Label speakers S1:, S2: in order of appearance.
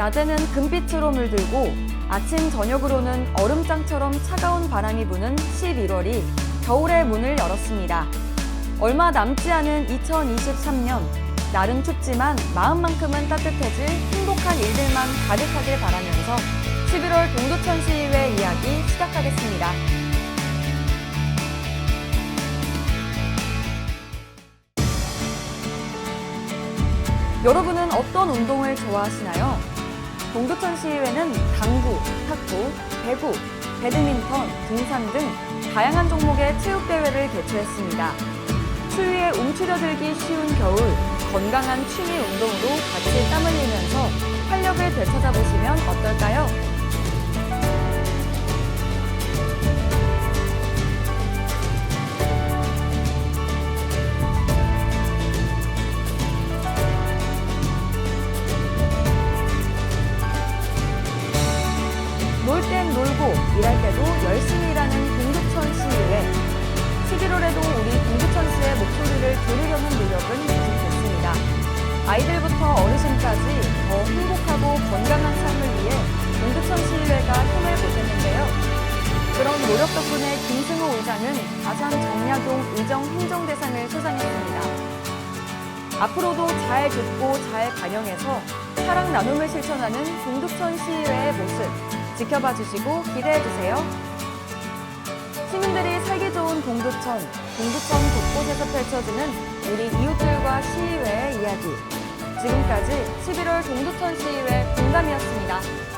S1: 낮에는 금빛으로 물들고 아침 저녁으로는 얼음장처럼 차가운 바람이 부는 11월이 겨울의 문을 열었습니다. 얼마 남지 않은 2023년 날은 춥지만 마음만큼은 따뜻해질 행복한 일들만 가득하길 바라면서 11월 동두천 시의회 이야기 시작하겠습니다. 여러분은 어떤 운동을 좋아하시나요? 동두천 시의회는 당구, 탁구, 배구, 배드민턴, 등산 등 다양한 종목의 체육대회를 개최했습니다. 추위에 움츠려들기 쉬운 겨울, 건강한 취미 운동으로 같이 땀 흘리면서 놀 땐 놀고 일할 때도 열심히 일하는 동두천 시의회. 11월에도 우리 동두천 시의 목소리를 들으려는 노력은 계속됐습니다. 아이들부터 어르신까지 더 행복하고 건강한 삶을 위해 동두천 시의회가 힘을 보탰는데요. 그런 노력 덕분에 김승호 의장은 가산 정약용 의정 행정대상을 수상했습니다. 앞으로도 잘 듣고 잘 반영해서 사랑 나눔을 실천하는 동두천 시의회의 모습 지켜봐 주시고 기대해 주세요. 시민들이 살기 좋은 동두천, 동두천 곳곳에서 펼쳐지는 우리 이웃들과 시의회의 이야기. 지금까지 11월 동두천 시의회 공감이었습니다.